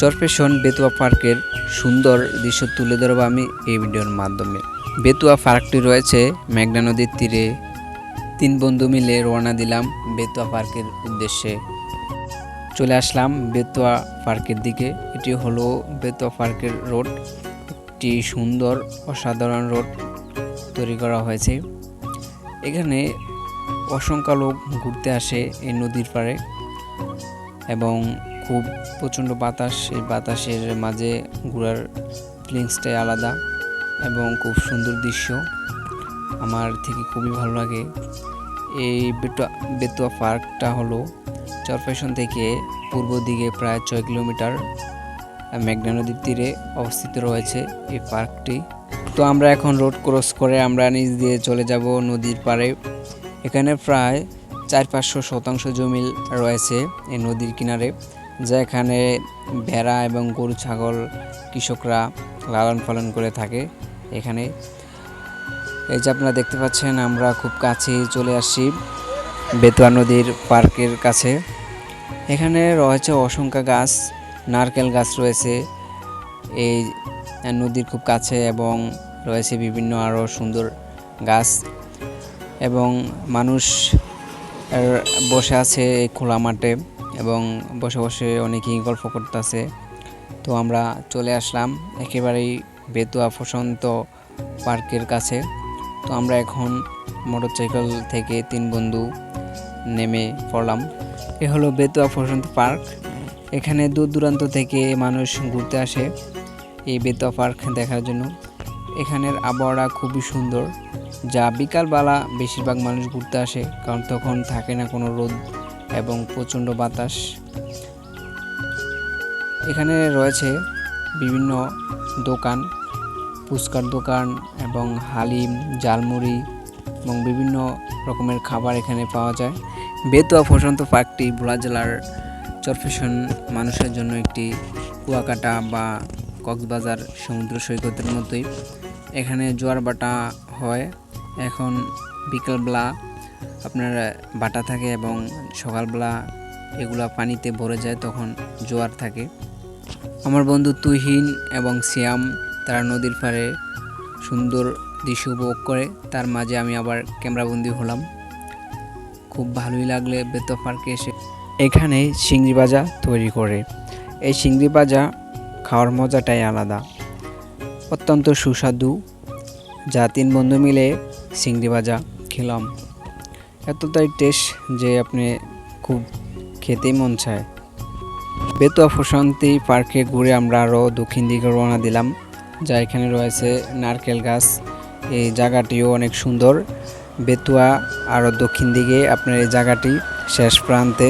চরপেশন বেতুয়া পার্কের সুন্দর দৃশ্য তুলে ধরবো আমি এই ভিডিওর মাধ্যমে। বেতুয়া পার্কটি রয়েছে মেঘনা নদীর তীরে। তিন বন্ধু মিলে রওনা দিলাম বেতুয়া পার্কের উদ্দেশ্যে। চলে আসলাম বেতুয়া পার্কের দিকে। এটি হলো বেতুয়া পার্কের রোড। একটি সুন্দর অসাধারণ রোড তৈরি করা হয়েছে। এখানে অসংখ্য লোক ঘুরতে আসে এই নদীর পাড়ে এবং খুব প্রচণ্ড বাতাস, এই বাতাসের মাঝে ঘোরার ফিলিংসটাই আলাদা এবং খুব সুন্দর দৃশ্য। আমার থেকে খুবই ভালো লাগে। এই বেতুয়া বেতুয়া পার্কটা হলো চরফেশন থেকে পূর্ব দিকে প্রায় ছয় কিলোমিটার মেঘনা নদীর তীরে অবস্থিত রয়েছে এই পার্কটি। তো আমরা এখন রোড ক্রস করে আমরা নিচ দিয়ে চলে যাব নদীর পাড়ে। এখানে প্রায় চার পাঁচশো শতাংশ জমি রয়েছে এই নদীর কিনারে। যা এখানে ভেড়া এবং গরু, ছাগল, কৃষকরা লালন পালন করে থাকে এখানে। এই যে আপনারা দেখতে পাচ্ছেন, আমরা খুব কাছেই চলে আসছি বেতুয়া নদীর পার্কের কাছে। এখানে রয়েছে অসংখ্য গাছ, নারকেল গাছ রয়েছে। এই নদীর খুব কাছে এবং রয়েছে বিভিন্ন আরও সুন্দর গাছ এবং মানুষ বসে আছে এই খোলা মাঠে। এবং বসে বসে অনেকেই গল্প করতেছে। তো আমরা চলে আসলাম একেবারেই বেতুয়া প্রশান্ত পার্কের কাছে। তো আমরা এখন মোটরসাইকেল থেকে তিন বন্ধু নেমে পড়লাম। এ হলো বেতুয়া প্রশান্ত পার্ক। এখানে দূর দূরান্ত থেকে মানুষ ঘুরতে আসে এই বেতুয়া পার্ক দেখার জন্য। এখানের আবহাওয়া খুবই সুন্দর, যা বিকালবেলা বেশিরভাগ মানুষ ঘুরতে আসে, কারণ তখন থাকে না কোনো রোদ এবং প্রচণ্ড বাতাস। এখানে রয়েছে বিভিন্ন দোকান, ফুচকার দোকান এবং হালিম জালমুড়ি এবং বিভিন্ন রকমের খাবার এখানে পাওয়া যায়। বেতুয়া প্রশান্ত পার্কটি ভোলা জেলার চরফেশন মানুষের জন্য একটি কুয়াকাটা বা কক্সবাজার সমুদ্র সৈকতের মতোই। এখানে জোয়ার বাটা হয়। এখন বিকেলবেলা আপনার বাটা থাকে এবং সকালবেলা এগুলা পানিতে ভরে যায়, তখন জোয়ার থাকে। আমার বন্ধু তুহিন এবং সিয়াম, তারা নদীর পাড়ে সুন্দর দৃশ্য উপভোগ করে। তার মাঝে আমি আবার ক্যামেরাবন্দি হলাম। খুব ভালোই লাগলে বেত পার্কে এসে এখানে চিংড়ি ভাজা তৈরি করে। এই চিংড়ি ভাজা খাওয়ার মজাটাই আলাদা। অত্যন্ত সুস্বাদু। যা তিন বন্ধু মিলে চিংড়ি ভাজা খেলাম। এতটাই টেস্ট যে আপনি খুব খেতেই মন চায়। বেতুয়া প্রশান্তি পার্কে ঘুরে আমরা আরও দক্ষিণ দিকে রওনা দিলাম, যা এখানে রয়েছে নারকেল গাছ। এই জায়গাটিও অনেক সুন্দর। বেতুয়া আরও দক্ষিণ দিকে, আপনার এই জায়গাটি শেষ প্রান্তে।